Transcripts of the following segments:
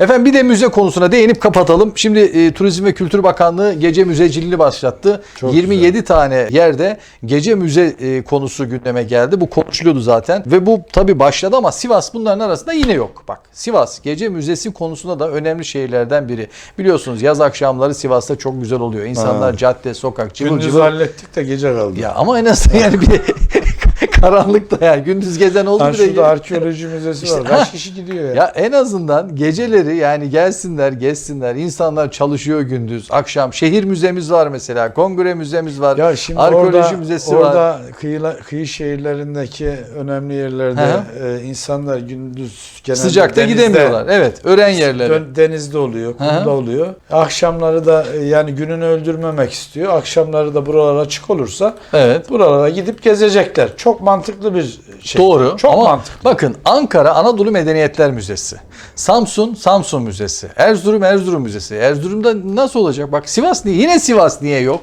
Efendim bir de müze konusuna değinip kapatalım. Şimdi e, Turizm ve Kültür Bakanlığı gece müzeciliğini başlattı. Çok 27 tane yerde gece müze e, konusu gündeme geldi. Bu konuşuluyordu zaten ve bu tabii başladı ama Sivas bunların arasında yine yok. Bak Sivas gece müzesi konusunda da önemli şehirlerden biri. Biliyorsunuz yaz akşamları Sivas'ta çok güzel oluyor. İnsanlar Ha. cadde, sokak, cıvıl Gündüz cıvıl. hallettik de gece kaldı. Ya ama en azından yani bir karanlıkta yani gündüz gezen oldu bir de. şurada arkeoloji müzesi İşte, var. Kaç kişi gidiyor ya? Ya en azından geceleri yani gelsinler, gezsinler. İnsanlar çalışıyor gündüz, akşam. Şehir müzemiz var mesela, kongre müzemiz var, Ya şimdi arkeoloji orada, müzesi orada var. kıyıla, kıyı şehirlerindeki önemli yerlerde e, insanlar gündüz genelde Sıcakta denizde- gidemiyorlar. Evet, öğren yerleri. denizde oluyor, kumda oluyor. Akşamları da e, yani gününü öldürmemek istiyor. Akşamları da buralar açık olursa Evet. buralara gidip gezecekler. Çok mantıklı bir şey. Doğru Çok ama mantıklı. bakın Ankara Anadolu Medeniyetler Müzesi. Samsun Samsun Müzesi. Erzurum Erzurum Müzesi. Erzurum'da nasıl olacak? Bak Sivas niye? Yine Sivas niye yok?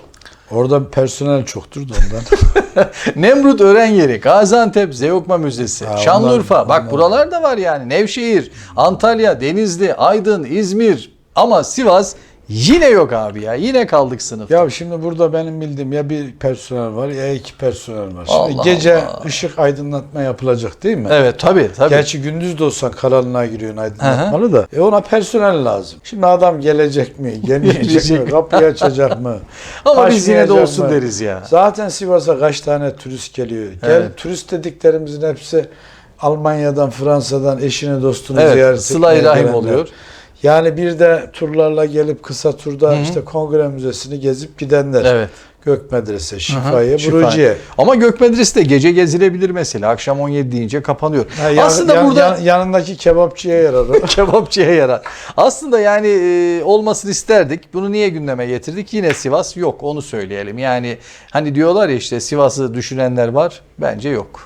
Orada personel çoktur da ondan. Nemrut Ören Yeri, Gaziantep Zeugma Müzesi, Ha, Şanlıurfa. onlar- Bak onlar- buralar da var yani. Nevşehir, Antalya, Denizli, Aydın, İzmir. Ama Sivas yine yok abi ya. Yine kaldık sınıf. ya şimdi burada benim bildiğim ya bir personel var ya iki personel var. Şimdi Allah gece Allah. ışık aydınlatma yapılacak değil mi? Evet tabii tabii. Gerçi gündüz de olsan karanlığa giriyorsun aydınlatmalı da. E ona personel lazım. Şimdi adam gelecek mi, gelmeyecek mi, kapıyı açacak mı? Ama biz yine de olsun mı? deriz ya. Zaten Sivas'a kaç tane turist geliyor. Gel Evet. turist dediklerimizin hepsi Almanya'dan, Fransa'dan eşini dostunu Evet, ziyaret etmeye rahim gelenler. oluyor. Yani bir de turlarla gelip kısa turda işte kongre müzesini gezip gidenler. Evet. Gök Medrese, Şifa'ya. Buruciye. Ama Gök Medresi de gece gezilebilir mesela. Akşam 17 deyince kapanıyor. Ha, yan- Aslında yan- burada yan- yanındaki kebapçıya yarar kebapçıya yarar. Aslında yani e, olmasını isterdik. Bunu niye gündeme getirdik? Yine Sivas yok. Onu söyleyelim. Yani hani diyorlar ya işte Sivas'ı düşünenler var. Bence yok.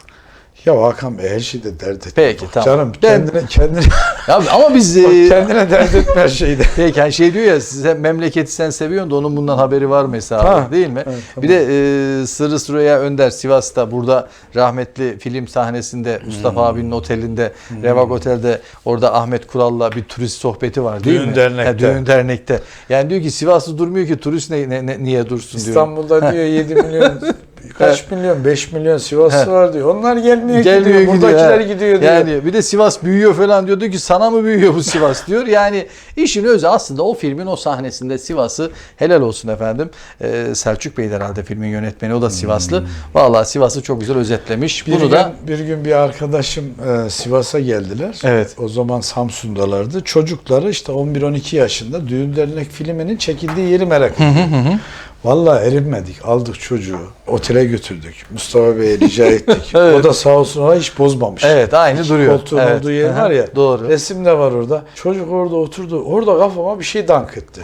Ya Hakan Bey her şeyde dert etme. Peki, tamam. Canım Ben- kendine, kendine, Ya ama biz e, kendine dert etme her şeyde. Peki hani şey diyor ya size memleketi sen seviyorsun da onun bundan haberi var mı hesabı Ha, değil mi? evet, tamam. Bir de e, Sırrı Süreyya Önder Sivas'ta burada rahmetli film sahnesinde Mustafa Hmm. abinin otelinde Revak Otel'de orada Ahmet Kural'la bir turist sohbeti var değil Düğün mi? dernekte. Ha, düğün dernekte. Yani diyor ki Sivas'ta durmuyor ki turist ne, ne- ne- niye dursun diyor. İstanbul'da diyor 7 milyon kaç milyon 5 milyon Sivaslı He. var diyor. Onlar gelmiyor, Gelmiyor gidiyor. gidiyor, Buradakiler ha. gidiyor diyor. Yani bir de Sivas büyüyor falan diyor. Diyor ki sana mı büyüyor bu Sivas diyor. Yani işin özü aslında o filmin o sahnesinde Sivas'ı helal olsun efendim. Ee, Selçuk Bey de herhalde filmin yönetmeni. O da Sivaslı. Vallahi Sivas'ı çok güzel özetlemiş. Bir Bunu gün, da bir gün bir arkadaşım e, Sivas'a geldiler. Evet. O zaman Samsun'dalardı. Çocukları işte 11-12 yaşında düğün dernek filminin çekildiği yeri merak ediyor. Vallahi erinmedik. Aldık çocuğu. Otele götürdük. Mustafa Bey'e rica ettik. Evet. O da sağ olsun ona hiç bozmamış. evet aynı İki duruyor. Koltuğun Evet. olduğu yer var ya. Doğru. Resim de var orada. Çocuk orada oturdu. Orada kafama bir şey dank etti.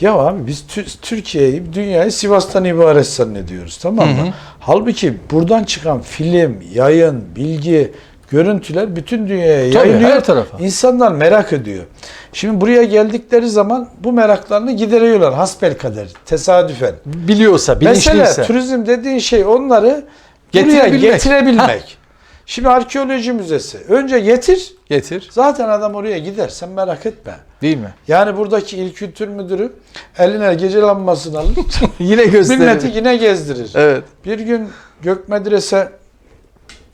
Ya abi biz Tü- Türkiye'yi, dünyayı Sivas'tan ibaret zannediyoruz tamam mı? Halbuki buradan çıkan film, yayın, bilgi, görüntüler bütün dünyaya Tabii, yayılıyor. her tarafa. İnsanlar merak ediyor. Şimdi buraya geldikleri zaman bu meraklarını gideriyorlar hasbelkader, tesadüfen. Biliyorsa, Mesela bilinçliyse. turizm dediğin şey onları buraya Getirebilmek. getirebilmek. Şimdi arkeoloji müzesi. Önce getir. Getir. Zaten adam oraya gider. Sen merak etme. Değil mi? Yani buradaki il kültür müdürü eline gece lambasını alır. Yine gösterir. milleti yine gezdirir. Evet. Bir gün Gök Medrese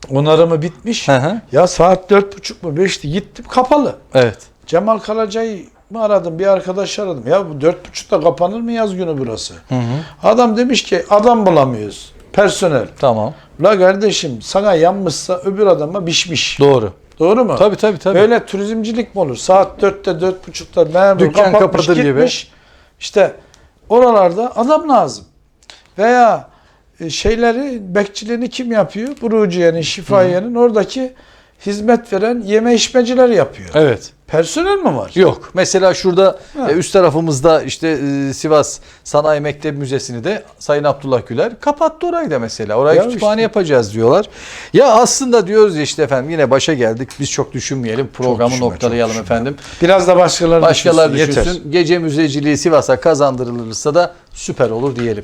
onarımı bitmiş. Hı hı. ya saat dört buçuk mu beşti gittim kapalı. Evet. Cemal Karaca'yı mı aradım bir arkadaş aradım. Ya bu dört buçukta kapanır mı yaz günü burası? Hı hı. Adam demiş ki adam bulamıyoruz. Personel. Tamam. La kardeşim sana yanmışsa öbür adama bişmiş. Doğru. Doğru mu? Tabii tabii tabii. Böyle turizmcilik mi olur? Saat 4'te 4.30'da memur Dükkan kapatmış kapatır gibi. gitmiş. İşte oralarda adam lazım. Veya e, şeyleri bekçiliğini kim yapıyor? Buruciye'nin, Şifaye'nin oradaki hizmet veren yeme içmeciler yapıyor. Evet. Personel mi var? Yok. Mesela şurada Ha. e, üst tarafımızda işte e, Sivas Sanayi Mektebi Müzesi'ni de Sayın Abdullah Güler kapattı orayı da mesela. Orayı Ya kütüphane işte. yapacağız diyorlar. Ya aslında diyoruz ya işte efendim yine başa geldik. Biz çok düşünmeyelim. Programı düşünme, noktalayalım çok düşünme. efendim. Biraz da başkaları Başkalar düşünsün, düşünsün. yeter. Gece müzeciliği Sivas'a kazandırılırsa da süper olur diyelim.